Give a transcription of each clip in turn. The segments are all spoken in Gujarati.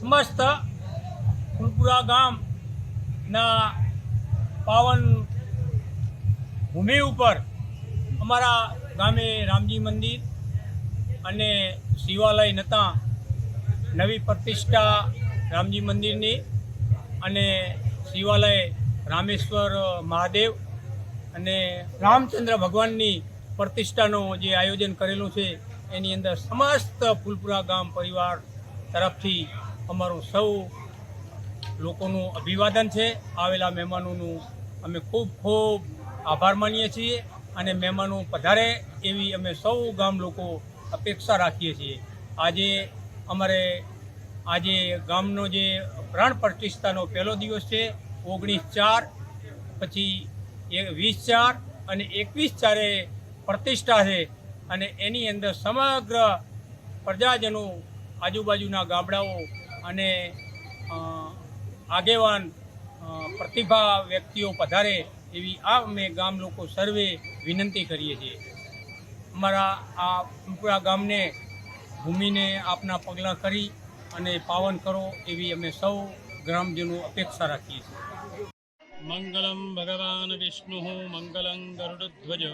સમસ્ત ફૂલપુરા ગામના પાવન ભૂમિ ઉપર અમારા ગામે રામજી મંદિર અને શિવાલય નતા નવી પ્રતિષ્ઠા રામજી મંદિરની અને શિવાલય રામેશ્વર મહાદેવ અને રામચંદ્ર ભગવાનની પ્રતિષ્ઠાનું જે આયોજન કરેલું છે, એની અંદર સમસ્ત ફૂલપુરા ગામ પરિવાર તરફથી અમારું સૌ લોકોનું અભિવાદન છે. આવેલા મહેમાનોનું અમે ખૂબ ખૂબ આભાર માનીએ છીએ અને મહેમાનો પધારે એવી અમે સૌ ગામ લોકો અપેક્ષા રાખીએ છીએ. આજે અમારે, આજે ગામનો જે પ્રાણ પ્રતિષ્ઠાનો પહેલો દિવસ છે, ઓગણીસ ચાર, પછી એ વીસ ચાર અને એકવીસ ચારે પ્રતિષ્ઠા છે અને એની અંદર સમગ્ર પ્રજાજનો આજુબાજુના ગામડાઓ અને આગેવાન પ્રતિભા વ્યક્તિઓ પધારે એવી આ અમે ગામ લોકો સર્વે વિનંતી કરીએ છીએ. અમારા આ પૂરા ગામને ભૂમિને આપના પગલાં કરી અને પાવન કરો એવી અમે સૌ ગ્રામજનો અપેક્ષા રાખીએ છીએ. મંગલમ ભગવાન વિષ્ણુ, મંગલમ ગરુડધ્વજ,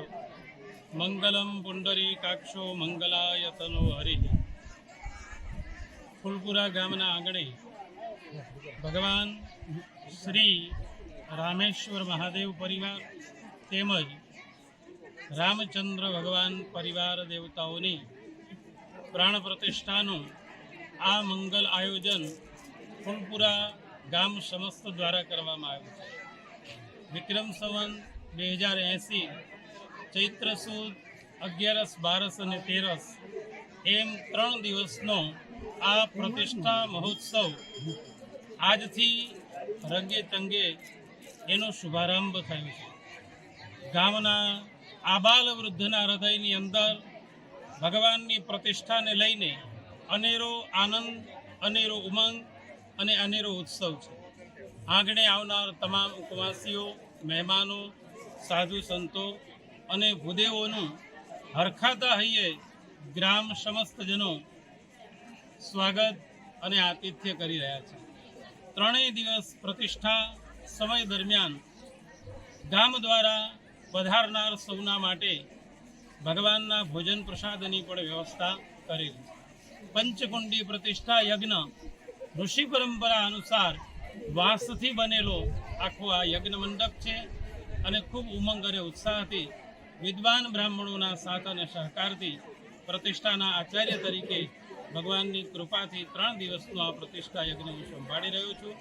મંગલમ પુંડરી કાક્ષો મંગલાયતનો હરિ. ફૂલપુરા ગામના આંગણે ભગવાન શ્રી રામેશ્વર મહાદેવ પરિવાર તેમજ રામચંદ્ર ભગવાન પરિવાર દેવતાઓની પ્રાણ પ્રતિષ્ઠાનું આ મંગલ આયોજન ફૂલપુરા ગામ સમસ્ત દ્વારા કરવામાં આવ્યું છે. વિક્રમ સંવંત, બે હજાર એંસી, ચૈત્ર સુદ, અગિયારસ, બારસ અને તેરસ, એમ ત્રણ દિવસનો આ પ્રતિષ્ઠા મહોત્સવ આજથી રંગે તંગે એનો શુભારંભ થયો છે. ગામના આબાલ વૃદ્ધના હૃદયની અંદર ભગવાનની પ્રતિષ્ઠાને લઈને અનેરો આનંદ, અનેરો ઉમંગ અને અનેરો ઉત્સવ છે. આંગણે આવનાર તમામ ઉપવાસીઓ, મહેમાનો, સાધુ સંતો અને ભૂદેવોનું હરખાતા હૈયે ગ્રામ સમસ્ત જનો સ્વાગત અને આતિથ્ય કરી રહ્યા છે. ત્રણેય દિવસ પ્રતિષ્ઠા સમય દરમિયાન ગામ દ્વારા પધારનાર સૌના માટે ભગવાનના ભોજન પ્રસાદની પણ વ્યવસ્થા કરેલી. પંચકુંડી પ્રતિષ્ઠા યજ્ઞ ઋષિ પરંપરા અનુસાર વાંસથી બનેલો આખો આ યજ્ઞ મંડપ છે અને ખૂબ ઉમંગ અને ઉત્સાહથી વિદ્વાન બ્રાહ્મણોના સાથ અને સહકારથી પ્રતિષ્ઠાના આચાર્ય તરીકે ભગવાનની કૃપાથી ત્રણ દિવસનો આ પ્રતિષ્ઠા યજ્ઞ હું સંભાળી રહ્યો છું,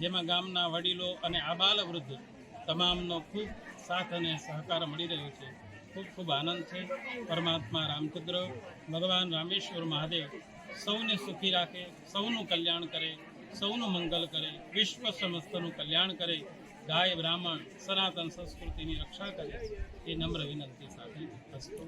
જેમાં ગામના વડીલો અને આબાલ વૃદ્ધ તમામનો ખૂબ સાથ અને સહકાર મળી રહ્યો છે. ખૂબ ખૂબ આનંદ છે. પરમાત્મા રામચંદ્ર, ભગવાન રામેશ્વર મહાદેવ સૌને સુખી રાખે, સૌનું કલ્યાણ કરે, સૌનું મંગલ કરે, વિશ્વ સમસ્તનું કલ્યાણ કરે, ગાય, બ્રાહ્મણ, સનાતન સંસ્કૃતિની રક્ષા કરે. એ નમ્ર વિનંતી સાથે